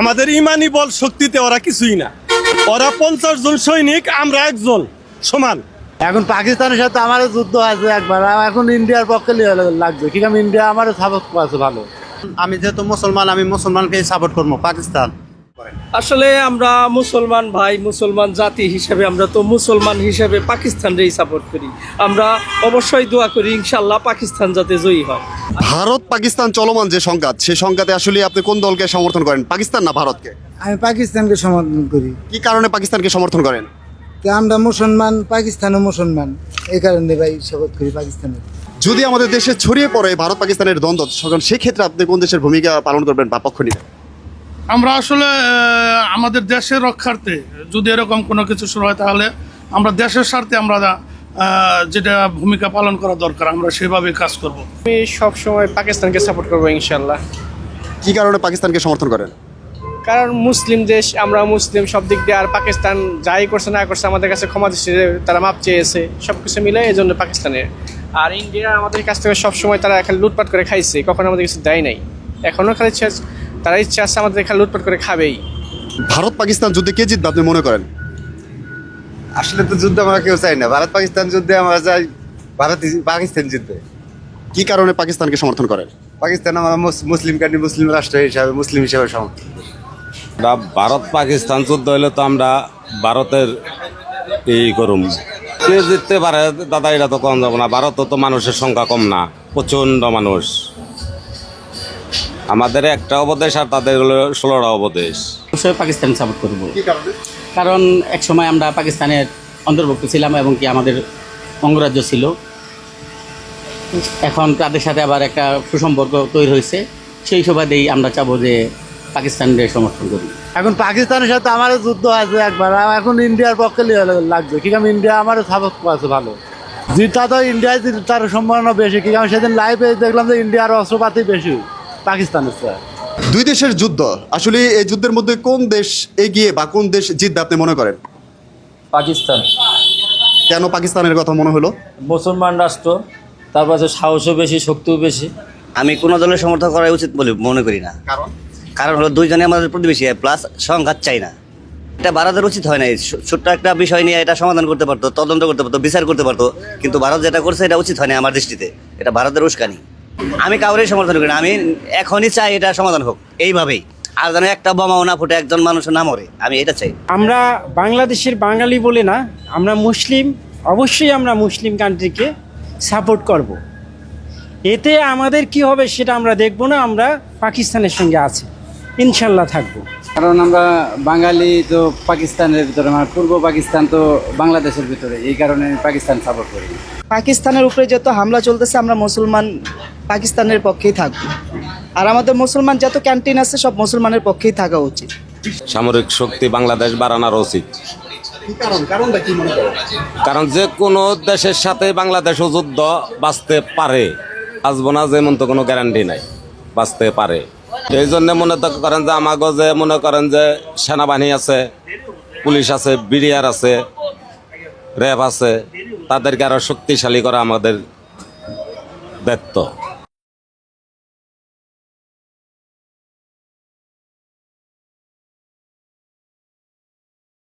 আমাদের ইমানি বল শক্তিতে ওরা কিছুই না। ওরা পঞ্চাশ জন সৈনিক আমরা একজন সমান। এখন পাকিস্তানের সাথে আমারও যুদ্ধ আছে একবার এখন ইন্ডিয়ার পক্ষে লাগবে। ঠিক আছে ইন্ডিয়া আমারও সাপোর্ট আছে ভালো। আমি যেহেতু মুসলমান আমি মুসলমানকে সাপোর্ট করব পাকিস্তান। আসলে আমরা মুসলমান ভাই মুসলমান জাতি হিসেবে আমরা তো মুসলমান হিসেবে পাকিস্তানরেই সাপোর্ট করি। আমরা অবশ্যই দোয়া করি ইনশাল্লাহ পাকিস্তান যাতে জয়ী হয়। ভারত পাকিস্তান চলমান যে সংঘাত সেই সংঘাতে আসলে আপনি কোন দলকে সমর্থন করেন? পাকিস্তান না ভারতকে? আমি পাকিস্তানকে সমর্থন করি। কি কারণে পাকিস্তানকে সমর্থন করেন? তো আমরা মুসলমান পাকিস্তানও মুসলমান। এই কারণে ভাই শপথ করি পাকিস্তানের। যদি আমাদের দেশে ছড়িয়ে পড়ে ভারত পাকিস্তানের দ্বন্দ্ব তখন সেক্ষেত্রে আপনি কোন দেশের ভূমিকা পালন করবেন বা পক্ষ নেবেন? আমরা আসলে আমাদের দেশের রক্ষার্থে যদি এরকম কোনো কিছু শুরু হয় তাহলে আমরা দেশের স্বার্থে আমরা যেটা ভূমিকা পালন করা দরকার আমরা সেভাবে কাজ করব। আমি সব সময় পাকিস্তানকে সাপোর্ট করব ইনশাল্লাহ। কি কারণে পাকিস্তানকে সমর্থন করেন? কারণ মুসলিম দেশ আমরা মুসলিম সব দিক দিয়ে আর পাকিস্তান যাই করছে না করছে আমাদের কাছে ক্ষমা দৃষ্টিতে তারা মাপ চেয়েছে সব কিছু মিলে এই জন্য পাকিস্তানের। আর ইন্ডিয়া আমাদের কাছ থেকে সবসময় তারা খালি লুটপাট করে খাইছে কখনো আমাদের কিছু দেয় নাই। এখনও খালি তারা ইচ্ছা আছে আমাদের খালি লুটপাট করে খাবেই। ভারত পাকিস্তান যুদ্ধে কে জিতবে আপনি মনে করেন? আসলে তো যুদ্ধ আমরা কেউ চাই না। ভারত পাকিস্তান যুদ্ধে আমরা চাই ভারত পাকিস্তান জিতবে। কি কারণে পাকিস্তানকে সমর্থন করেন? পাকিস্তান আমরা মুসলিম কান্ট্রি মুসলিম রাষ্ট্র হিসাবে মুসলিম হিসাবে সমর্থন আমরা ভারত পাকিস্তান যুদ্ধ হলে তো আমরা ভারতের এই করুম। কে জিততে পারে দাদা এটা তো কম যাব না। ভারত তো মানুষের সংখ্যা কম না প্রচণ্ড মানুষ। আমাদের একটা উপদেশ আর তাদের হলো ষোলোটা উপদেশ। অবশ্যই পাকিস্তান সাপোর্ট করব। কারণ এক সময় আমরা পাকিস্তানের অন্তর্ভুক্ত ছিলাম এবং কি আমাদের অঙ্গরাজ্য ছিল। এখন তাদের সাথে আবার একটা সুসম্পর্ক তৈরি হয়েছে। সেই সুবাদেই আমরা চাবো যে পাকিস্তানের সমর্থন করি এখন পাকিস্তানের সাথে আমারও যুদ্ধ আছে একবার। আর এখন ইন্ডিয়ার পক্ষে লাগবে। কি আছে ইন্ডিয়া আমারও সাপোর্ট আছে ভালো। জিতা তো ইন্ডিয়ায় তার সম্ভাবনা বেশি। ঠিক আছে সেদিন লাইভে দেখলাম যে ইন্ডিয়ার অস্ত্রপাতি বেশি। পাকিস্তানের চেয়ে দুই দেশের যুদ্ধ আসলে এই যুদ্ধের মধ্যে কোন দেশ এগিয়ে বা কোন দেশ জিতবে আপনি মনে করেন? পাকিস্তান। কেন পাকিস্তানের কথা মনে হলো? মুসলমান রাষ্ট্র তারপর আছে সাহসও বেশি শক্তিও বেশি। আমি কোনো দলের সমর্থন করা উচিত বলে মনে করি না। কারণ? কারণ হলো দুইজনে আমাদের প্রতিবেশী প্লাস সংঘাত চাই না। এটা ভারতের উচিত হয় না ছোট্ট একটা বিষয় নিয়ে এটা সমাধান করতে পারতো তদন্ত করতে পারতো বিচার করতে পারতো কিন্তু ভারত যেটা করছে এটা উচিত হয় না আমার দৃষ্টিতে। এটা ভারতের উস্কানি। আমি কাউরেই সমর্থন করি না। আমি এখনই চাই এটা সমাধান হোক। এইভাবেই। আর যেন একটা বোমাও না ফুটে, একজন মানুষও না মরে। আমি এটা চাই। আমরা বাংলাদেশের বাঙালি বলে না, আমরা মুসলিম, অবশ্যই আমরা মুসলিম কান্ট্রিকে সাপোর্ট করব। এতে আমাদের কি হবে সেটা আমরা দেখব না, আমরা পাকিস্তানের সঙ্গে আছি। ইনশাল্লাহ থাকব। কারণ আমরা বাঙালি তো পাকিস্তানের ভিতরে মানে পূর্ব পাকিস্তান তো বাংলাদেশের ভিতরে এই কারণে পাকিস্তান সাপোর্ট করি পাকিস্তানের উপরে যত হামলা চলতেছে আমরা মুসলমান পাকিস্তানের পক্ষেই থাকব। আর আমাদের মুসলমান যত ক্যান্টিন আছে সব মুসলমানের পক্ষেই থাকা উচিত। সামরিক শক্তি বাংলাদেশ বাড়ানোর উচিত। কারণ? কারণটা কি মনে করেন? কারণ যে কোনো দেশের সাথে বাংলাদেশও যুদ্ধ বাঁচতে পারে। বাঁচবো না যেমন তো কোনো গ্যারান্টি নাই বাঁচতে পারে। এই জন্য মনে করেন যে আমাকে যে মনে করেন যে সেনাবাহিনী আছে, পুলিশ আছে, বিডিআর আছে, র্যাব আছে, তাদেরকে আরও শক্তিশালী করা আমাদের দায়িত্ব।